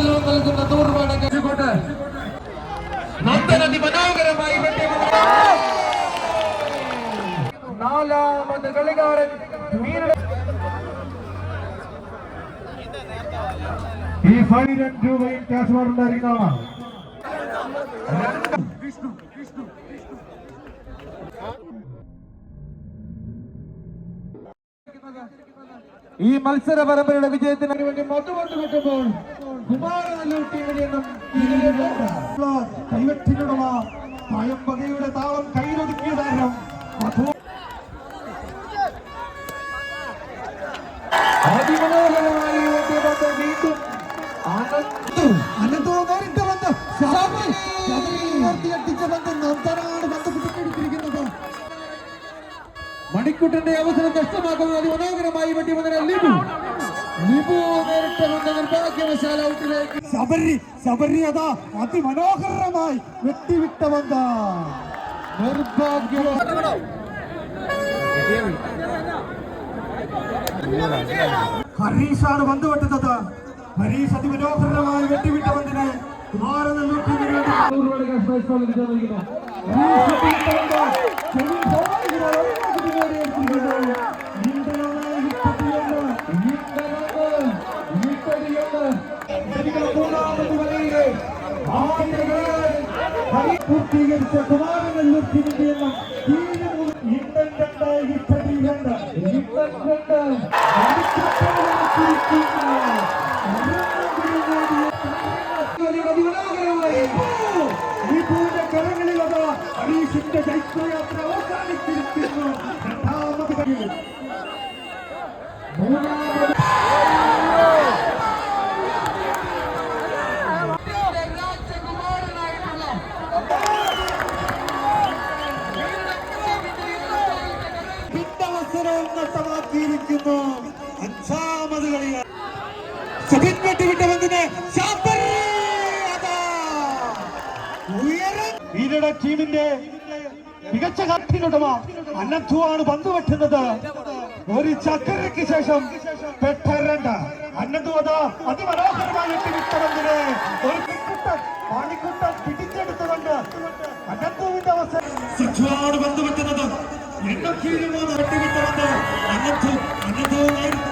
പ്രതിഫലവും നൽകുന്ന നൂറുപാടങ്ങോട്ട് നന്ദനദി മനോഹരമായി വെട്ടി നാലാമത് കളിക്കാരൻ വീരുടെ ഈ ഫൈനൽ രൂപയും ക്യാഷ് വാർഡ് ഉണ്ടായിരിക്കുന്നതാണ് ഈ മത്സര പരമ്പരയുടെ വിജയത്തിന് വേണ്ടി മധുകൊണ്ട് കിട്ടുമ്പോൾ കുമാരനല്ലൂർ ടീമിനെ എണ്ണം കൈവറ്റിനുടമ പയമ്പകയുടെ താളം കയ്യിലൊതുക്കിയ മധു. അതിമനോഹരമായി വീണ്ടും അനന്തു. നേരിട്ട് വന്ന് ശബരി. മണിക്കുട്ടന്റെ അവസരം നഷ്ടമാക്കുന്നത് അതിമനോഹരമായി വെട്ടിയ പന്തിനെ ലിബു. ലിബു നേരിട്ട് വന്ന നിർഭാഗ്യവശാൽ ഔട്ടിലേക്ക്. ശബരി ശബരി അതാ അതിമനോഹരമായി വെട്ടിവിട്ട വന്ന ഹരീഷാണ് പന്ത് വെട്ടുന്നത്. ഹരീഷ് അതിമനോഹരമായി വെട്ടിവിട്ട പന്തിനെ കുമാരനെല്ലൂർ ടീമിന് വേണ്ടി മൂന്നാമത് വലയിലെ പൂർത്തീകരിച്ച കുമാരനെല്ലൂർ ടീമിന്റെ എണ്ണം തീരെ മുതൽ ഇന്ത്യൻ രണ്ടായി ഹിറ്റടി രണ്ട് കൊണ്ട് അതിമനോഹരമായി വിപുവിന്റെ കരങ്ങളിലത് ഹരീഷിന്റെ ചൈത്രയാത്ര അവസാനിച്ചിരിക്കുന്നു രണ്ടാമത് കളിയിൽ മൂന്നാമത് പിന്നവസരവും നഷ്ടമാക്കിയിരിക്കുന്നു അഞ്ചാമത് കളിയാണ്. സുബിൻ വെട്ടിവിട്ട പന്തിനെ ശാബരി അതാ. ഈരട ടീമിന്റെ മികച്ച കട്ടിനുടമ അന്നത്തുവാണ് പന്ത് വെട്ടുന്നത് ഒരു ചക്കരയ്ക്ക് ശേഷം പെട്ടരണ്ട അന്നത്തു അതാ അതിമനോഹരമായി വെട്ടിവിട്ട പന്തിനെ ഒരു പാണിക്കുട്ടൻ പിടിച്ചെടുത്തുകൊണ്ട് അന്നത്തുവിന്റെ അവസരം. പന്ത് വെട്ടുന്നത് എണ്ണക്കീഴ് മൂന്ന് വെട്ടിവിട്ട പന്ത് അന്നത്തു അന്നത്തു നേരിട്ട് പന്ത് ഔട്ടിലേക്ക് ഒരെണ്ണം